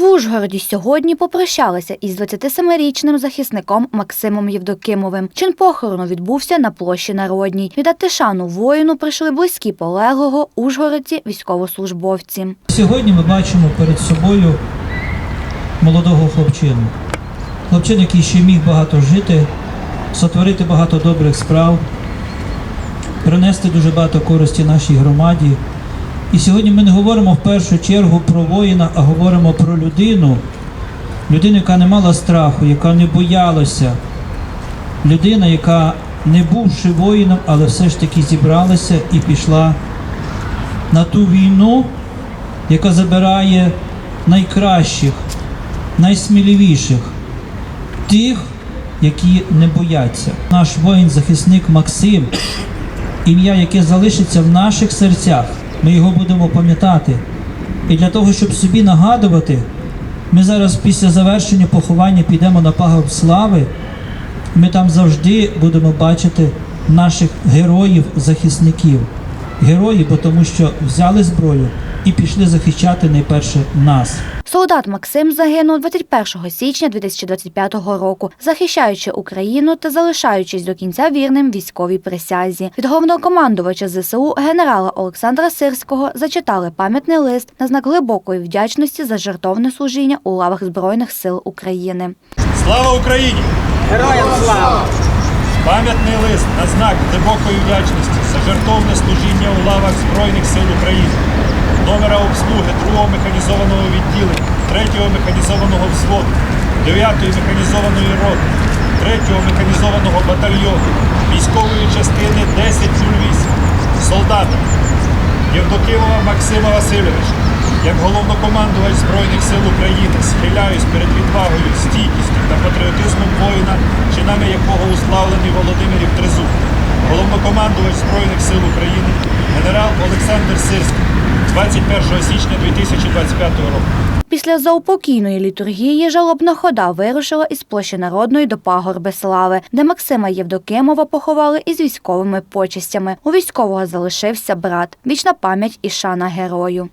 В Ужгороді сьогодні попрощалися із 27-річним захисником Максимом Євдокимовим. Чин похорону відбувся на площі Народній. Віддати шану воїну прийшли близькі полеглого Ужгородці військовослужбовці. Сьогодні ми бачимо перед собою молодого хлопчину. Хлопчин, який ще міг багато жити, сотворити багато добрих справ, принести дуже багато користі нашій громаді. І сьогодні ми не говоримо в першу чергу про воїна, а говоримо про людину, людину, яка не мала страху, яка не боялася, людина, яка не бувши воїном, але все ж таки зібралася і пішла на ту війну, яка забирає найкращих, найсміливіших, тих, які не бояться. Наш воїн-захисник Максим, ім'я, яке залишиться в наших серцях, ми його будемо пам'ятати. І для того, щоб собі нагадувати, ми зараз після завершення поховання підемо на пагорб слави. Ми там завжди будемо бачити наших героїв-захисників. Герої, бо тому що взяли зброю і пішли захищати найперше нас. Солдат Максим загинув 21 січня 2025 року, захищаючи Україну та залишаючись до кінця вірним військовій присязі. Від головнокомандувача ЗСУ генерала Олександра Сирського зачитали пам'ятний лист на знак глибокої вдячності за жертовне служіння у лавах Збройних сил України. Слава Україні! Героям слава! Пам'ятний лист на знак глибокої вдячності за жертовне служіння у лавах Збройних сил України, номера обслуги 2-го механізованого відділення, 3-го механізованого взводу, 9-ї механізованої роти, 3-го механізованого батальйону, військової частини 1008, солдата Євдокимова Максима Васильовича. Як головнокомандувач Збройних сил України схиляюсь перед відвагою, стійкістю та патріотизмом воїна, чинами якого уславлений Володимирів Тризуб, головнокомандувач Збройних сил України, генерал Олександр Сирський, 21 січня 2025 року. Після заупокійної літургії жалобна хода вирушила із площі Народної до пагорби слави, де Максима Євдокимова поховали із військовими почестями. У військового залишився брат. Вічна пам'ять і шана герою.